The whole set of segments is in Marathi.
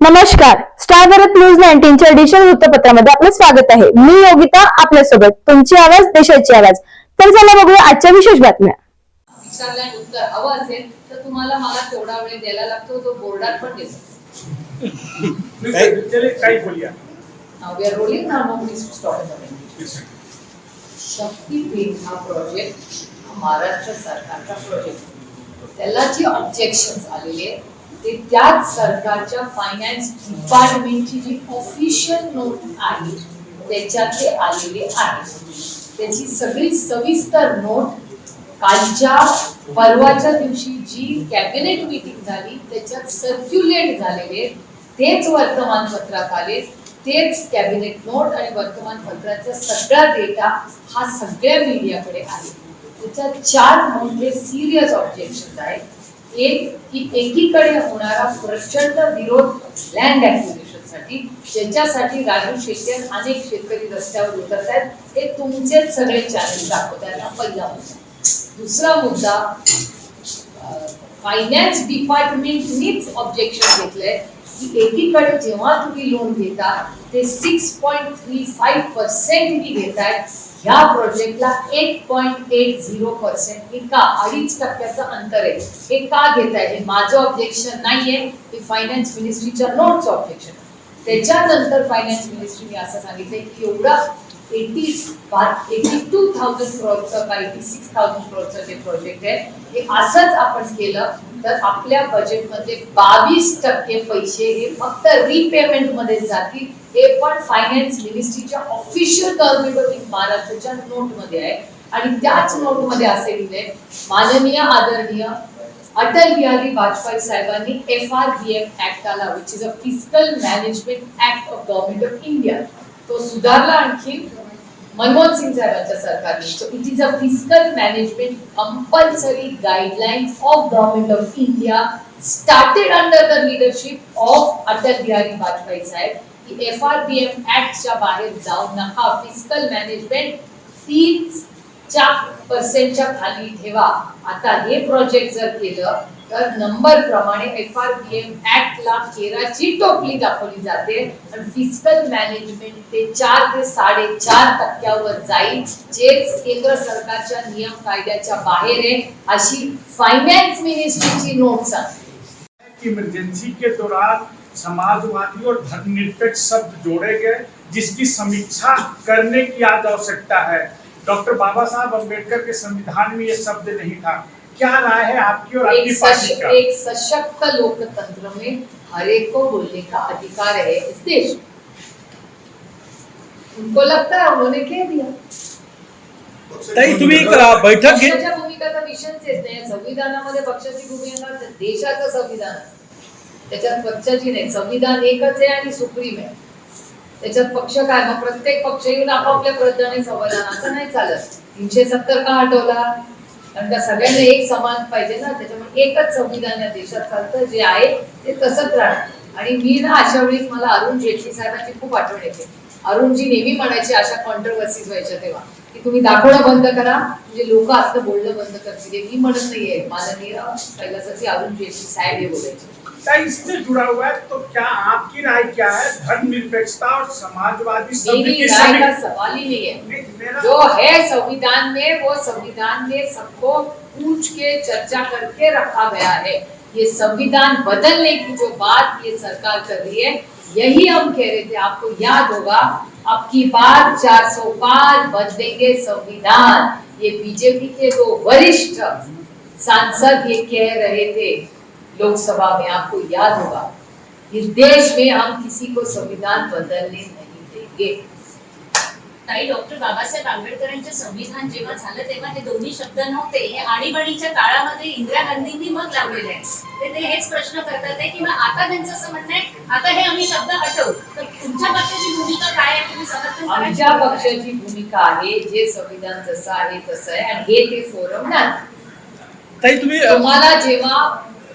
नमस्कार. स्टार भारत न्यूज नाईन्टीनच्या डिजिटल वृत्तपत्रामध्ये आपलं स्वागत आहे. मी योगिता आपल्यासोबत तुमची आवाज देशाची आवाज. तर चला बघूया आजच्या विशेष बातम्या. उत्तर हवं असेल तर तुम्हाला मला तेवढा वेळ द्यायला लागतो बोर्डात पण देतो. शक्तीपीठ हा प्रोजेक्ट महाराष्ट्र सरकारचा प्रोजेक्ट त्याला जी ऑब्जेक्शन आलेले आहेत, ते त्याच सरकारच्या फायनान्स डिपार्टमेंटची जी ऑफिशियल नोट आहे त्याच्यात ते आलेले आहे त्याची सगळी सविस्तर नोट कालच्या परवाच्या दिवशी जी कॅबिनेट मीटिंग झाली त्याच्यात सर्क्युलेट झालेले तेच वर्तमानपत्रात आले तेच कॅबिनेट नोट आणि वर्तमानपत्राचा सगळा डेटा हा सगळ्या मीडियाकडे आहे. त्याच्यात चार मोठे सिरियस ऑब्जेक्शन आहेत. एक की एकीकडे होणारा प्रचंड विरोध लँड ऍक्विजिशनसाठी ज्याच्यासाठी राजू शेट्टी अनेक शेतकरी रस्त्यावर उतरत आहेत हे तुमचेच सगळे चॅनल दाखवताना पहिला मुद्दा. दुसरा मुद्दा फायनान्स डिपार्टमेंटनीच ऑब्जेक्शन घेतलंय. की एकीकडे जेव्हा तुम्ही लोन घेता ते six point three five percent घेतायत ह्या प्रोजेक्टला eight point eight zero percent हे का अडीच टक्क्याचं अंतर आहे. हे का घेताय? हे माझं ऑब्जेक्शन नाहीये. हे फायनान्स मिनिस्ट्रीच्या नोटचं ऑब्जेक्शन त्याच्यानंतर फायनान्स मिनिस्ट्रीने असं सांगितलंय की एवढा एटी एटी टू थाउजंड क्रोरचं का एटी सिक्स थाउजंड क्रोरचं जे प्रोजेक्ट आहे हे असंच आपण केलं तर आपल्या बजेटमध्ये बावीस टक्के पैसे हे फक्त रिपेमेंटमध्ये जातील. हे पण फायनान्स मिनिस्ट्रीच्या ऑफिशियल गव्हर्नमेंट ऑफ महाराष्ट्राच्या नोटमध्ये आहे. आणि त्याच नोटमध्ये असे लिहिले माननीय आदरणीय अटल बिहारी वाजपेयी साहेबांनी F R B M act आला which is a physical management act of government of India तो सुधारला आणखी मनमोहन सिंग साहेबांच्या सरकारने. So it is a fiscal management compulsory guidelines of government of India started under the leadership of Atal Bihari Vajpayee saheb की एफ आर बी एम ऍक्टच्या बाहेर जाऊ नका फिस्कल मॅनेजमेंट तीन चार पर्सेंटच्या खाली ठेवा. आता हे प्रोजेक्ट जर केलं तर नंबर प्रमाणे एफ आर बी एम ऍक्टला केराची टोपली दाखवली जाते. आणि फिजिकल मॅनेजमेंट ते चार ते साडेचार टक्क्यावर जाईल जे केंद्र सरकारच्या नियम कायद्याच्या बाहेर आहे अशी फायनान्स मिनिस्ट्रीची नोट सांगते. कि इमरजेंसी के दौरान समाजवादी और धर्मनिरपेक्ष शब्द जोड़े गए जिसकी समीक्षा करने की आज आवश्यकता है। डॉक्टर बाबा साहब अम्बेडकर के संविधान में ये शब्द नहीं था। क्या राय है आपकी और आपकी एक पार्टी का एक सशक्त लोकतंत्र में हर एक को बोलने का अधिकार है इस देश। उनको लगता है उन्होंने कह दिया ताई तुम्ही एक बैठक घेत पक्षाच्या भूमिकाचा विषयच येत नाही संविधानामध्ये पक्षाची भूमिका नसते. देशाचं संविधान असतं. त्याच्यात पक्षाची नाही संविधान एकच आहे आणि सुप्रीम आहे त्याच्यात पक्ष काय मग प्रत्येक पक्ष येऊन आपापल्या संविधान असं नाही चालत तीनशे सत्तर का हटवला कारण का सगळ्यांना एक समान पाहिजे ना त्याच्यामुळे एकच संविधान या देशात चालतं जे आहे ते तसंच राहणार. आणि मी ना अशा वेळेस मला अरुण जेटली साहेबांची खूप आठवण येते. अरुणजी नेहमी म्हणायचे अशा कॉन्ट्रोवर्सीज व्हायच्या तेव्हा. की तुम्ही दाखवणं बंद करा. म्हणजे लोक असं बोलणं बंद करतील. मी म्हणत नाहीये. माननीय कैलासाची अरुण जेटली साहेब हे बोलायचे. इससे जुड़ा हुआ है तो क्या आपकी राय क्या है? धर्मनिरपेक्षता और समाजवादी मेरी राय का सवाल ही नहीं है। जो है संविधान में वो संविधान में सबको पूछ के चर्चा करके रखा गया है। ये संविधान बदलने की जो बात ये सरकार कर रही है यही हम कह रहे थे, आपको याद होगा अब की बार 405 बदलेंगे संविधान। ये बीजेपी के दो वरिष्ठ सांसद ये कह रहे थे, लोकसभा में आपको याद होगा, इस देश में हम किसी को संविधान बदलने नहीं देंगे। ताई डॉक्टर बाबासाहेब आंबेडकरांचे संविधान जेव्हा झालं तेव्हा हे दोन्ही शब्द नव्हते. हे आणीबाणीच्या काळामध्ये इंदिरा गांधींनी मग लावलेले आहे ते ते हेच प्रश्न करतात आहे की मग आता त्यांचं असं म्हणणं आहे आता हे आम्ही शब्द हटवू. तर तुमच्या पक्षाची भूमिका काय आहे? तुम्ही समर्थन? आमच्या पक्षाची भूमिका आहे जे संविधान जसं आहे तसं आहे आणि हे ते फोरम नाही ताई तुम्ही तुम्हाला जेव्हा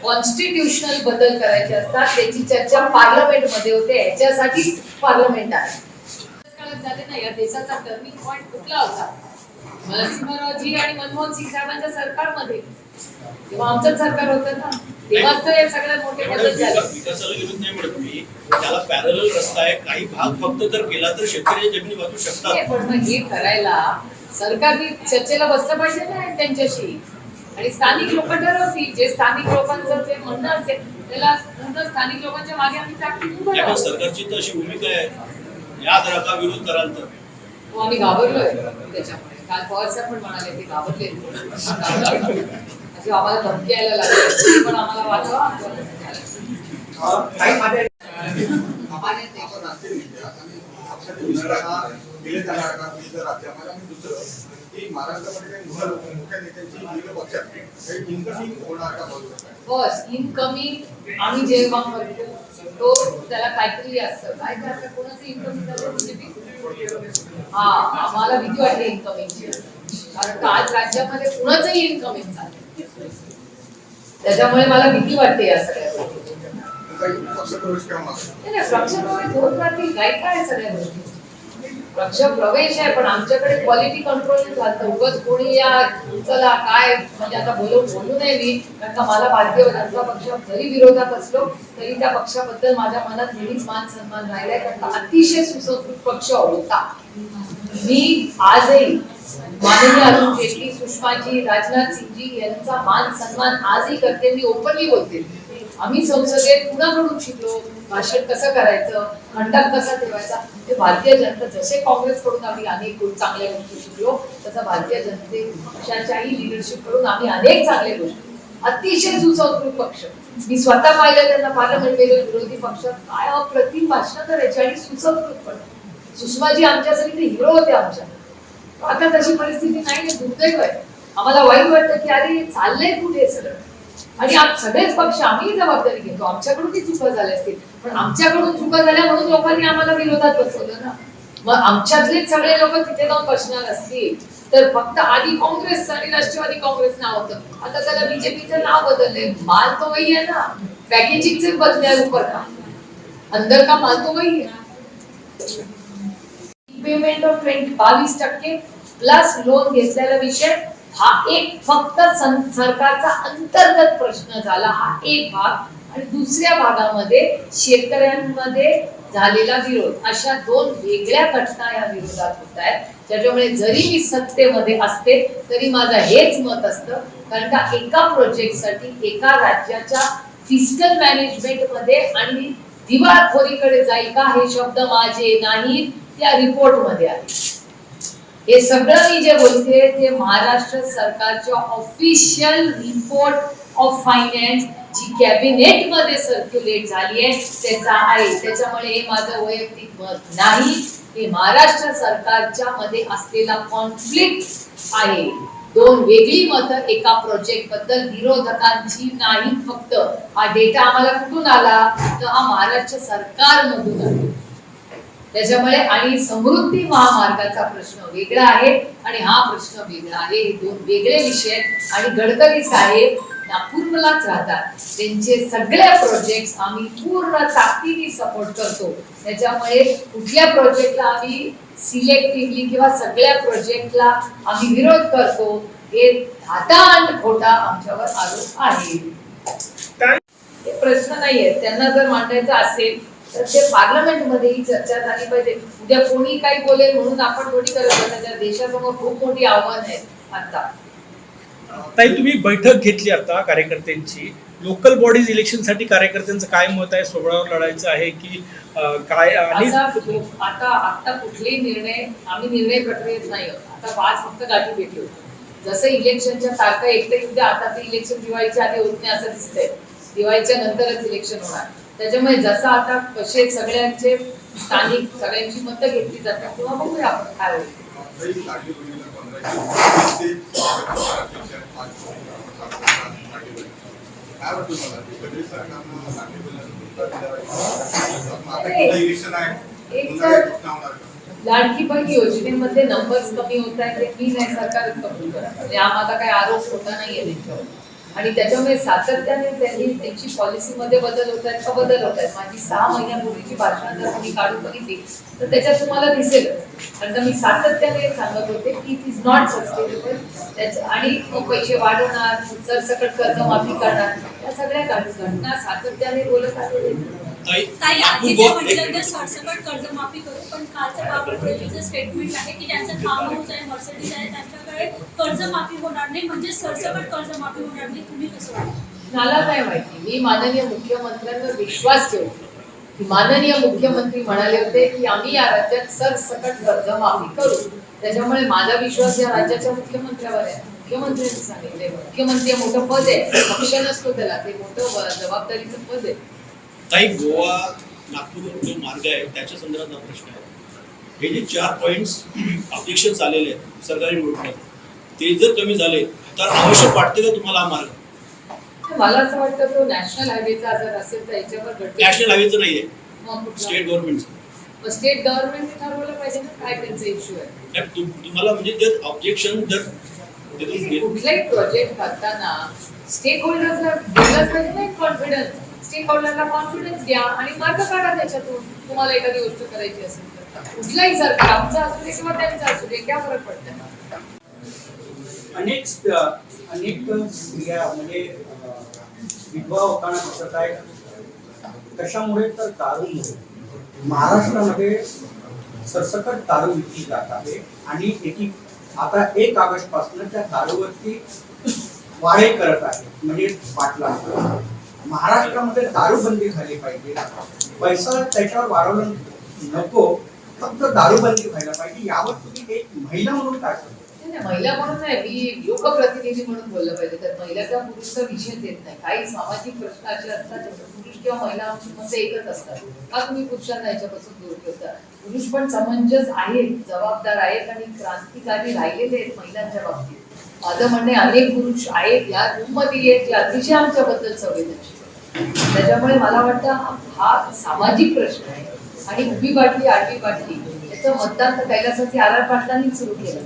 कॉन्स्टिट्युशनल बदल करायचे असतात त्याची चर्चा पार्लमेंटमध्ये होते ह्याच्यासाठीच पार्लमेंट आहे. काळात झाले ना या देशाचा टर्निंग पॉइंट कुठला होता? नरसिंहरावजी आणि मनमोहन सिंग साहेबांच्या सरकारमध्ये. तेव्हा आमचंच सरकार होतं ना. तेव्हाच तर हे सगळ्यात मोठे बदल झाले. विका- विकासाला विरोध नाही म्हणत मी त्याला पॅरल रस्ता आहे काही भाग फक्त जर गेला तर शेतकरी जमिनी वाचू शकतात. पण मग हे करायला सरकारने चर्चेला बसलं पाहिजे ना त्यांच्याशी. आणि स्थानिक लोक ठरवतील. जे स्थानिक लोकांचं जे म्हणणं असेल त्याला स्थानिक लोकांच्या मागे आम्ही राहू. सरकारची तर अशी भूमिका आहे. याद राखा विरोध कराल तर? हो, आम्ही घाबरलोय त्याच्यामुळे. काल पवार साहेब पण म्हणाले ते घाबरले. अशी आम्हाला धमकी यायला लागली. पण आम्हाला वाचवा आमचं आपण जाणार का मी जर राज्यामध्ये आणि दुसरं की महाराष्ट्रामध्ये काही मोठ्या नेत्यांची पक्षात काही इन्कमिंग होणार का बस इनकमिंग आम्ही जेव्हा तो त्याला काहीतरी असतं. काय करतं कोणाचं इन्कमिंग झालं म्हणजे हा आम्हाला भीती वाटते इन्कमिंगची कारण का आज राज्यामध्ये कुणाचंही इन्कमिंग झालं? त्याच्यामुळे मला भीती वाटते या सगळ्या गोष्टी. काही प्रवेश आहे सगळ्या गोष्टी पक्ष प्रवेश आहे पण आमच्याकडे क्वालिटी कंट्रोल झालं. उगाच कोणी या चला काय म्हणजे आता बोलू बोलू नये मी. कारण का मला भारतीय जनता पक्ष जरी विरोधात असलो तरी त्या पक्षाबद्दल माझ्या मनात नेहमीच मान सन्मान राहिलाय. कारण का अतिशय सुसंस्कृत पक्ष होता. मी आजही माननीय अरुण जेटली सुषमाजी राजनाथ सिंगजी यांचा मान सन्मान आजही करते. मी ओपनली बोलते. आम्ही संसदेत कुणाकडून शिकलो भाषण कसं करायचं खंडात कसा ठेवायचा ते भारतीय जनता जसे काँग्रेसकडून आम्ही अनेक चांगल्या गोष्टी शिकलो तसं भारतीय जनते पक्षाच्याही लिडरशिपकडून आम्ही अनेक चांगल्या गोष्टी अतिशय सुसंस्कृत पक्ष. मी स्वतः पाहिलं त्यांना पार्लमेंटमध्ये विरोधी पक्षात काय अप्रतिम भाषण करायची आणि सुसंस्कृत पण. सुषमाजी आमच्यासाठी ते हिरो होते आमच्या. आता तशी परिस्थिती नाही दुर्दैव आहे. आम्हाला वाईट वाटतं की अरे चाललंय कुठे हे सगळं? आणि सगळेच पक्ष आम्ही जबाबदारी घेतो. आमच्याकडून ती चुका झाल्या असतील. पण आमच्याकडून चुका झाल्या म्हणून लोकांनी आम्हाला विरोधात बसवलं ना. मग आमच्यातलेच सगळे लोक तिथे जाऊन बसणार असतील. तर फक्त आधी काँग्रेस आणि राष्ट्रवादी काँग्रेस नाव होतं. आता त्याला बीजेपीचं नाव बदललंय. माल तो वही आहे ना. पॅकेजिंगचे बदल्या ऊपर का अंदर का माल तो वही है पेमेंट ऑफ ट्वेंटी बावीस टक्के. प्लस लोन घेतलेला विषय. हा एक फक्त सरकारचा अंतर्गत प्रश्न झाला हा एक भाग. आणि दुसऱ्या भागामध्ये शेतकऱ्यांमध्ये झालेला विरोध अशा दोन वेगळ्या घटना या विरोधात होत आहेत. त्याच्यामुळे जरी मी सत्तेमध्ये असते तरी माझं हेच मत असतं. कारण का एका प्रोजेक्टसाठी एका राज्याच्या फिजिकल मॅनेजमेंटमध्ये आणि दिवाळखोरीकडे जाईल का हे शब्द माझे नाहीत त्या रिपोर्टमध्ये आहे. हे सगळं मी जे बोलते ते महाराष्ट्र सरकारच्या ऑफिशियल रिपोर्ट ऑफ फायनान्स जी कॅबिनेटमध्ये सर्क्युलेट झाली आहे त्याचा आहे. त्याच्यामुळे हे माझं वैयक्तिक मत नाही. हे महाराष्ट्र सरकारच्या मध्ये असलेला कॉन्फ्लिक्ट आहे. दोन वेगळी मतं एका प्रोजेक्टबद्दल विरोधकांची नाही. फक्त हा डेटा आम्हाला कुठून आला? तर हा महाराष्ट्र सरकारमधून आला. त्याच्यामुळे आणि समृद्धी महामार्गाचा प्रश्न वेगळा आहे आणि हा प्रश्न वेगळा आहे. हे दोन वेगळे विषय. आणि गडकरी साहेब नागपूरलाच राहतात. त्यांचे सगळे प्रोजेक्ट आम्ही पूर्ण ताकदीने सपोर्ट करतो. त्याच्यामुळे कुठल्या प्रोजेक्टला आम्ही सिलेक्टिव्हली किंवा सगळ्या प्रोजेक्टला आम्ही विरोध करतो हे धातांड खोटा आमच्यावर आरोप आहे. प्रश्न नाहीये त्यांना जर मांडायचं असेल तर ते पार्लमेंटमध्ये ही चर्चा झाली पाहिजे उद्या कोणी काही बोलेल म्हणून आपण थोडी करत बसायचं. देशासमोर खूप मोठी आव्हान आहेत आता. ताई तुम्ही बैठक घेतली आता कार्यकर्त्यांची. लोकल बॉडीज इलेक्शनसाठी कार्यकर्त्यांचं काय मत आहे? सोबळावर लढायचं आहे की अं, काय आणि असा आता आता कुठलेही निर्णय आम्ही निर्णय प्रक्रियेत नाही आहोत. आता पाच फक्त गाठी भेटी होतो. जसं इलेक्शनच्या तारखा एकटे उद्या आता ते इलेक्शन दिवाळीच्या आधी होत नाही असं दिसतंय. दिवाळीच्या नंतरच इलेक्शन होणार. त्याच्यामुळे जसं आता कसे सगळ्यांचे स्थानिक सगळ्यांची मतं घेतली जातात तेव्हा बघूया आपण काय होईल? लाडकी बहीण योजनेमध्ये नंबर्स कमी होत आहेत ते मी नाही सरकारच कबूल करत म्हणजे आम्हाला काही आरोप होता नाहीये त्यांच्यावर. आणि त्याच्यामुळे सातत्याने त्यांनी त्यांची पॉलिसीमध्ये बदल होत आहेत का बदल होत आहेत? माझी सहा महिन्यापूर्वीची भाषण जर कोणी काढून बघितली तर त्याच्यात तुम्हाला दिसेल. कारण मी सातत्याने सांगत होते की इट इज नॉट सस्टेनेबल त्याच्या आणि मग पैसे वाढवणार सरसकट कर्जमाफी करणार या सगळ्या घट- घटना सातत्याने बोलत आलेले. आहेत. ताई ताई नागपूर आधी ते गो- म्हटलं एक- तर सरसकट कर्जमाफी करू पण कालचं बावनकुळेचं स्टेटमेंट आहे की ज्यांचं फार्म हाऊस आहे मर्सिडीज आहे त्यांच्याकडे कर्जमाफी होणार नाही म्हणजे सरसकट कर्जमाफी होणार नाही तुम्ही कसं वाटतं मला काय माहिती? मी माननीय मुख्यमंत्र्यांवर विश्वास ठेवतो. की माननीय मुख्यमंत्री म्हणाले होते की आम्ही या राज्यात सरसकट कर्जमाफी करू. त्याच्यामुळे माझा विश्वास या राज्याच्या मुख्यमंत्र्यावर आहे. मुख्यमंत्र्यांनी सांगितले मुख्यमंत्री मोठं पद आहे. पक्ष नसतो त्याला. ते मोठं जबाबदारीचं पद आहे. ताई गोवा नागपूर जो मार्ग आहे त्याच्या संदर्भात हा प्रश्न आहे. हे जे चार पॉइंट्स ऑब्जेक्शन आलेले आहेत सरकारी नोटमध्ये ते जर कमी झाले तर आवश्यक वाटते का तुम्हाला हा मार्ग? मला असं वाटतं तो नॅशनल हायवेचा जर असेल तर याच्यावर नॅशनल हायवेचं नाहीये. मग कुठला? स्टेट गव्हर्नमेंटचं स्टेट गव्हर्नमेंटने ठरवलं पाहिजे ना काय त्यांचा इश्यू आहे? नाही, तुम- तुम्हाला म्हणजे जर ऑब्जेक्शन जर कुठलाही प्रोजेक्ट करताना स्टेक होल्डर्सला दिलाच पाहिजे ना कॉन्फिडन्स स्टेकहोल्डरला कॉन्फिडन्स घ्या आणि मार्ग काढा त्याच्यातून. तुम्हाला एखादी गोष्ट करायची असेल तर. कुठलाही सरकार आमचं असू दे किंवा त्यांचं असू दे क्या फरक पडतं? अनेक अनेक स्त्रिया म्हणजे विधवा होताना दिसत आहेत कशामुळे तर दारूमुळे. महाराष्ट्रामध्ये सरसकट दारू विकली जात आहे आणि एकी आता एक ऑगस्टपासून त्या दारूवरती वाढे करत आहे म्हणजे बाटला महाराष्ट्रामध्ये दारूबंदी झाली पाहिजे. पैसा त्याच्यावर वाढवलं नको फक्त दारूबंदी व्हायला पाहिजे. यावर तुम्ही एक महिला म्हणून काय महिला म्हणून नाही मी लोकप्रतिनिधी म्हणून बोललं पाहिजे. तर महिलाचा पुरुषचा विषय देत नाही. काही सामाजिक प्रश्न असे असतात पुरुष किंवा महिला मध्ये एकच असतात. का तुम्ही पुरुषांना याच्यापासून दूर ठेवता? पुरुष पण समंजस आहेत जबाबदार आहेत आणि क्रांतिकारी राहिलेले आहेत महिलांच्या बाबतीत. माझं म्हणणे अनेक पुरुष आहेत या रूममध्ये आहेत जे अतिशय आमच्याबद्दल संवेदनशील त्याच्यामुळे मला वाटतं हा- सामाजिक प्रश्न आहे. आणि उभी बाटली आडवी बाटली याचं मतदान तर कैलासाचे आर आर पाटलांनीच सुरू केलं.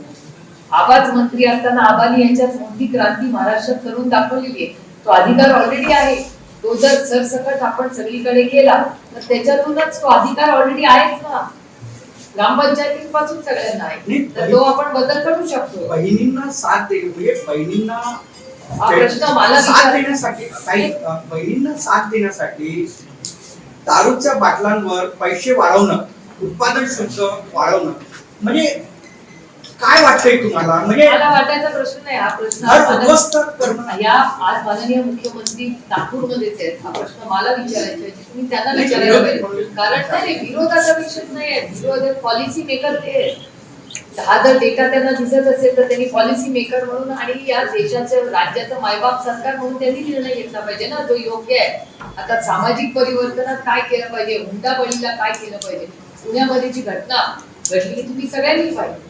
आवाज मंत्री असताना आबानी यांच्यात मोठी क्रांती महाराष्ट्रात करून दाखवलेली आहे. तो अधिकार ऑलरेडी आहे. तो जर सरसकट आपण सगळीकडे केला तर त्याच्यातूनच तो अधिकार ऑलरेडी आहेच ना. ग्रामपंचायतीपासून सगळ्यांना आहे. तर तो आपण बदल करू शकतो. बहिणींना साथ देऊ म्हणजे बहिणींना साथ देण्यासाठी काही बहिणींना साथ देण्यासाठी दारूच्या बाटलांवर पैसे वाढवणं उत्पादन शुल्क वाढवणं म्हणजे काय वाटतंय तुम्हाला? म्हणजे मला वाटायचा प्रश्न नाही हा प्रश्न या आज माननीय मुख्यमंत्री नागपूरमध्येच आहेत. हा प्रश्न मला विचारायचा आहे तुम्ही त्यांना विचारायला पाहिजे. कारण नाही विरोधाचा विषय नाही आहे विरोध पॉलिसी मेकर ते आहेत. हा जर डेटा त्यांना दिसत असेल तर त्यांनी पॉलिसी मेकर म्हणून आणि या देशाचं राज्याचं मायबाप सरकार म्हणून त्यांनी निर्णय घेतला पाहिजे ना. जो योग्य आहे. आता सामाजिक परिवर्तनात काय केलं पाहिजे? हुंडाबळीला काय केलं पाहिजे? पुण्यामध्ये जी घटना घडली तुम्ही सगळ्यांनी पाहिजे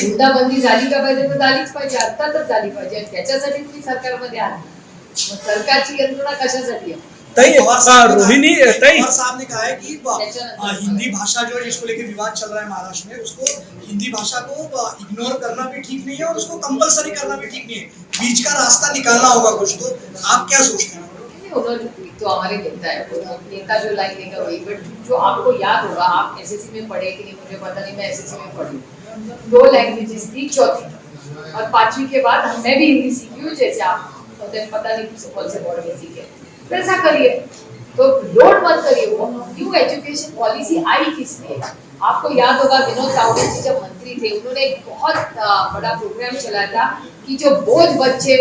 हुंडाबंदी झाली का पाहिजे? तर झालीच पाहिजे. अर्थातच झाली पाहिजे. त्याच्यासाठी तुम्ही सरकारमध्ये आहात. मग सरकारची यंत्रणा कशासाठी आहे? ताई रोहिणी कहा- ताई। साहब ने कहा है कि हिंदी भाषा जो है जिसको लेकर विवाद चल रहा है महाराष्ट्र में उसको हिंदी भाषा को इग्नोर करना भी ठीक नहीं है और उसको कंपलसरी करना भी ठीक नहीं है। बीच का रास्ता निकालना होगा कुछ तो। आप क्या सोचते हैं? उन्होंने तो हमारे नेता है नेता जो लाइन लेकर वही बट जो आपको याद होगा आप एसएससी में पढ़े कि नहीं मुझे पता नहीं मैं एसएससी में पढ़ी। दो लैंग्वेजेस थी चौथी। और पांचवी के बाद मैं भी हिंदी सीखी हूँ जैसे आप पता पता नहीं कौन से बोर्ड में सीखे। वैसा करिए। तो लोड मत करिए। वो न्यू एजुकेशन पॉलिसी आई किस लिए आपको याद होगा विनोद तावड़े जी जब मंत्री थे, उन्होंने एक बहुत बड़ा प्रोग्राम चलाया था कि जो बोझ बच्चे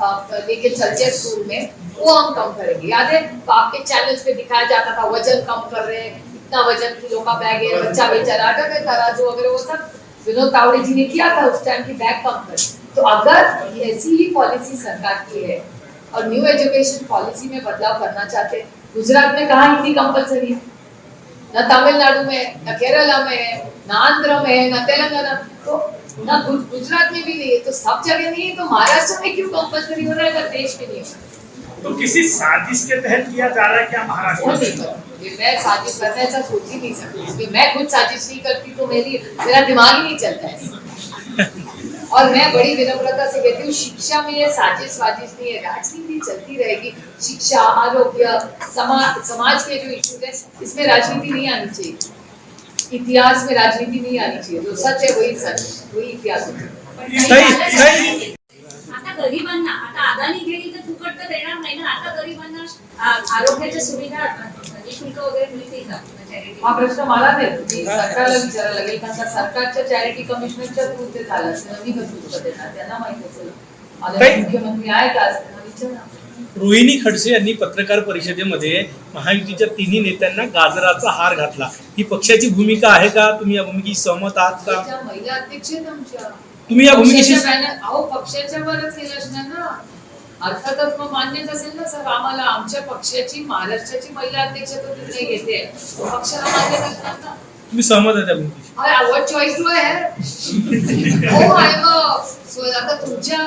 लेके चलते स्कूल में, वो हम कम करेंगे। याद है? तो आपके चैनल्स पे दिखाया जाता था, वज़न कम कर रहे हैं, इतना वज़न किलो का बैग है, बच्चा बेचारा है तराजू वगैरह वो सब, विनोद तावड़े जी ने किया था उस टाइम की बैग कम कर। तो अगर ऐसी ही पॉलिसी सरकार की है और न्यू एजुकेशन पॉलिसी में बदलाव करना चाहते हैं। गुजरात में कहा हिंदी कंपलसरी है? न तमिलनाडु में न केरला में है न आंध्र में है न तेलंगाना। तो न गुजरात में भी नहीं है तो सब जगह नहीं है तो महाराष्ट्र में क्यों कंपलसरी हो रहा है अगर देश में नहीं हो? तो किसी साजिश के तहत किया जा रहा है क्या महाराष्ट्र में? मैं साजिश करना ऐसा सोच ही नहीं सकती। मैं खुद साजिश नहीं करती तो मेरी मेरा दिमाग ही नहीं चलता है। और मैं बड़ी विनम्रता से कहती हूँ शिक्षा में ये साजिश वाजिश नहीं है राजनीति चलती रहेगी। शिक्षा आरोग्य समाज समाज के जो इश्यूज़ है इसमें राजनीति नहीं आनी चाहिए। इतिहास में राजनीति नहीं आनी चाहिए। जो सच है वही सच वही इतिहास होता है. आता गरीबांना आता अदानी घेईल तर फुकट तर देणार नाही ना? आता गरीबांना आरोग्याच्या सुविधा निशुल्क वगैरे मिळतील का? हा प्रश्न मला तुम्ही सरकारला विचारायला लागेल कारण का सरकारच्या चॅरिटी कमिशनरच्या थ्रू ते झालं असेल मी कसं उत्तर देणार त्यांना माहीत असेल माझे ताई. मुख्यमंत्री आहे का आज. त्यांना विचारा रोहिणी खडसे यांनी पत्रकार परिषदेमध्ये महायुतीच्या तिन्ही नेत्यांना गाजराचा हार घातला. ही पक्षाची भूमिका आहे का? तुम्ही या भूमिकेशी सहमत आहात का? महिला अध्यक्ष आहेत आमच्या. तुम्ही या भूमिकेशी पक्षाच्या बॅनर अहो पक्षाच्या वरच केलं असणार ना. अर्थातच मग मान्यच असेल ना सर आम्हाला आमच्या पक्षाची महाराष्ट्राची महिला अध्यक्ष तो निर्णय घेते पक्षाला मान्य असणार ना तुम्ही सहमत आहे त्या what choice do I have? हो So, आता तुमच्या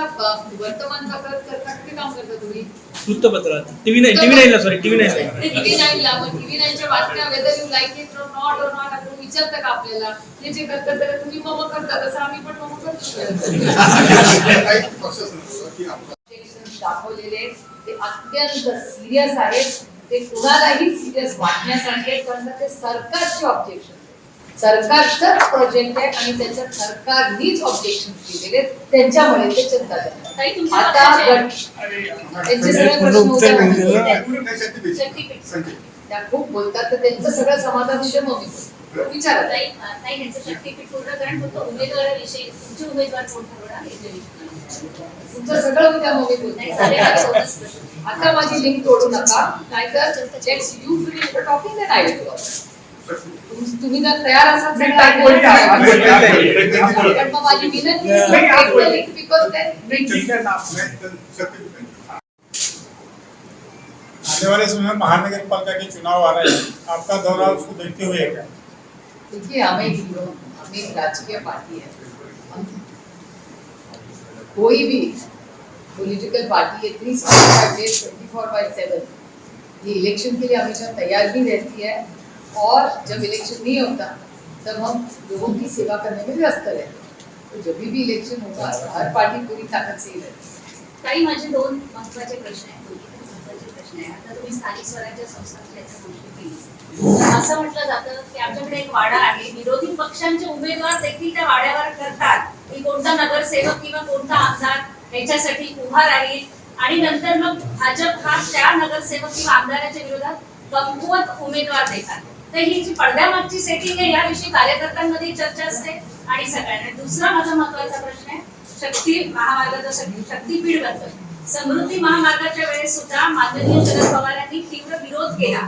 वर्तमानपत्रात करता किती काम करता तुम्ही? वृत्तपत्रात टीव्ही नाही टीव्ही नाही सॉरी टीव्ही नाही टीव्ही नाईनला मग टीव्ही नाईनच्या बातम्या whether you like it not और नॉट आपण विचारता का आपल्याला? हे जे करतात तर तुम्ही मम करता तसं आम्ही पण मम करतो. दाखवलेले ते अत्यंत सिरियस आहेत. ते कुणालाही सिरियस वाटण्यासारखे कारण का ते सरकारचे ऑब्जेक्शन सरकारचंच प्रोजेक्ट आहे आणि त्याच्यात सरकारनीच ऑब्जेक्शन केलेले. त्यांच्यामुळे ते चिंता आता त्यांचे सगळे प्रश्न नाही त्या खूप बोलतात. तर त्यांचं सगळं समाधान उद्या मग मी बोलते. विचारा. ताई ताई ह्यांचं शक्तीपीठ पूर्ण कारण फक्त उमेदवाराविषयी तुमचे उमेदवार कोण ठरवणार? विषय. तुमचं सगळं उद्या मग मी नाही बोलते झालेला आहे दोनच प्रश्न. आता माझी लिंक तोडू नका नाहीतर let's you finish the talking then I will तुम्ही जर तयार असाल मी तर टाईप बोलू बोलते आहे. शकता. पण मग माझी विनंती नाही, आप बोलो. लिंक बिकॉज नहीं ठीक है ना आप नाही, तर शक्तीपीठ. आने वाले समय में महानगर पालिका के चुनाव आ रहे हैं आपका दौरा उसको देखते हुए है क्या देखिए हमें एक हम एक राजकीय पार्टी है हम कोई भी पॉलिटिकल पार्टी है three twenty four by seven ये इलेक्शन के लिए हमेशा तैयार भी रहती है और जब इलेक्शन नहीं होता तब हम लोगों की सेवा करने में व्यस्त रहते हैं। तो जब भी इलेक्शन होगा हर पार्टी पूरी ताकत से ही रहती है। ताई माझे दोन महत्त्वाचे प्रश्न आहेत. दोन्ही महत्त्वाचे प्रश्न आहे आता तुम्ही स्थानिक स्वराज्य संस्थांच्या केली. असं म्हटलं जातं की आमच्याकडे एक वाडा आहे. विरोधी पक्षांचे उमेदवार देखील त्या वाड्यावर करतात की कोणता नगरसेवक किंवा कोणता आमदार याच्यासाठी उभा राहील? आणि नंतर मग भाजप हा त्या नगरसेवक किंवा आमदाराच्या विरोधात कमकुवत उमेदवार देतात. तर ही जी पडद्यामागची सेटिंग आहे याविषयी कार्यकर्त्यांमध्ये चर्चा असते. आणि सगळ्यांना दुसरा माझा महत्त्वाचा प्रश्न आहे शक्ती महामार्गाचा शक्ती शक्तीपीठबद्दल समृद्धी महामार्गाच्या वेळेस सुद्धा माननीय शरद पवारांनी तीव्र विरोध केला.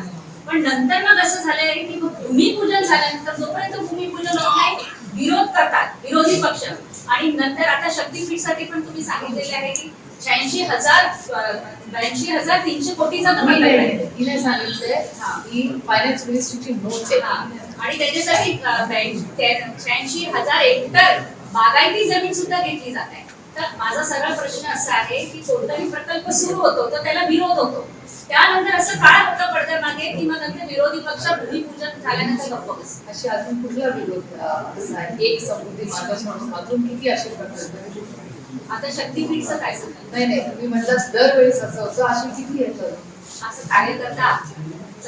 पण नंतर मग असं झालंय की मग भूमिपूजन झाल्यानंतर जोपर्यंत भूमिपूजन होत नाही विरोध करतात विरोधी पक्ष. आणि नंतर आता शक्तीपीठसाठी पण तुम्ही सांगितलेले आहे की शहाऐंशी हजार ब्याऐंशी हजार तीनशे कोटीचा तो मी प्रकल्प नाही आहे तिने सांगितलंय फायनान्स मिनिस्ट्रीची नोट आहे. आणि त्याच्यासाठी शहाऐंशी हजार हेक्टर बागायती जमीन सुद्धा घेतली जात आहे. तर माझा सरळ प्रश्न असा आहे की कोणताही प्रकल्प सुरू होतो तर त्याला विरोध होतो. त्यानंतर असं काय होतं पडद्यामागे की मग नंतर विरोधी पक्ष भूमिपूजन झाल्यानंतर गप्प. अशी अजून कुठला विरोध असा एक समृद्धी मार्ग म्हणून अजून किती असे प्रकल्प? आता शक्तीपीठचं काय सांगाल नाही नाही तुम्ही म्हणलात दरवेळेस असं होतं अशी किती येतं असं कार्यकर्ता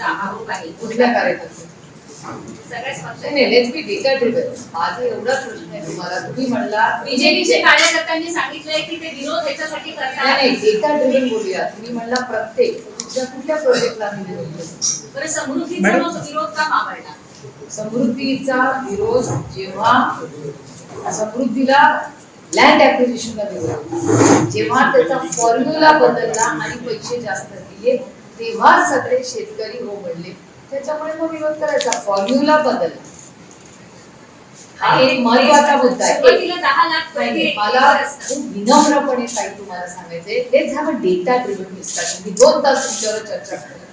आरोप आहे. कुठल्या कार्यकर्ते माझा प्रश्न आहे तुम्हाला. तुम्ही म्हणला बीजेपीचे कार्यकर्त्यांनी सांगितलंय की ते विरोध ह्याच्यासाठी नाही करतात. नाही डेटा ड्रिव्हन बोलूया. तुम्ही म्हणला प्रत्येक. कुठल्या प्रोजेक्टला? बरं समृद्धीचा मग विरोध का मावळला समृद्धीचा विरोध जेव्हा समृद्धीला लँड ऍक्विजिशनला विरोध जेव्हा त्याचा फॉर्म्युला बदलला आणि पैसे जास्त दिले तेव्हा सगळे शेतकरी हो म्हणले त्याच्यामुळे मग विरोध करायचा. फॉर्म्युला बदलला हा एक महत्त्वाचा मुद्दा आहे. मला. खूप विनम्रपणे काही तुम्हाला सांगायचंय. Have a data driven discussion मी दोन तास तुमच्यावर चर्चा आहे.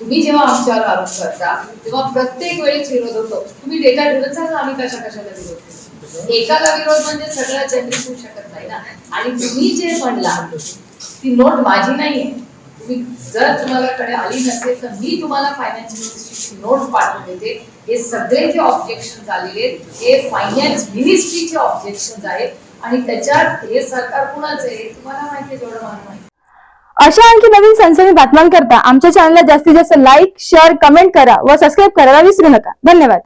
तुम्ही जेव्हा आमच्यावर आरोप करता तेव्हा प्रत्येक वेळेस विरोध होतो. तुम्ही डेटा ड्रिव्हन सांगा आम्ही कशा कशाला विरोध करतो? एकाला विरोध म्हणजे सगळा जनरिक होऊ शकत नाही ना. आणि तुम्ही जे म्हणला ती नोट माझी नाहीये. तुम्ही जर तुम्हाला कडे आली नसेल तर मी तुम्हाला फायनान्स मिनिस्ट्रीची नोट पाठवून देते. हे सगळे जे ऑब्जेक्शन आलेले आहेत हे फायनान्स मिनिस्ट्रीचे ऑब्जेक्शन आहेत. आणि त्याच्यात हे सरकार कुणाचं आहे तुम्हाला माहिती जेवढं तेवढं मला माहिती अशा आणखी नवीन सनसनी बातम्यांकरता आमच्या चॅनलला जास्तीत जास्त लाईक शेअर कमेंट करा व सबस्क्राईब करायला विसरू नका. धन्यवाद.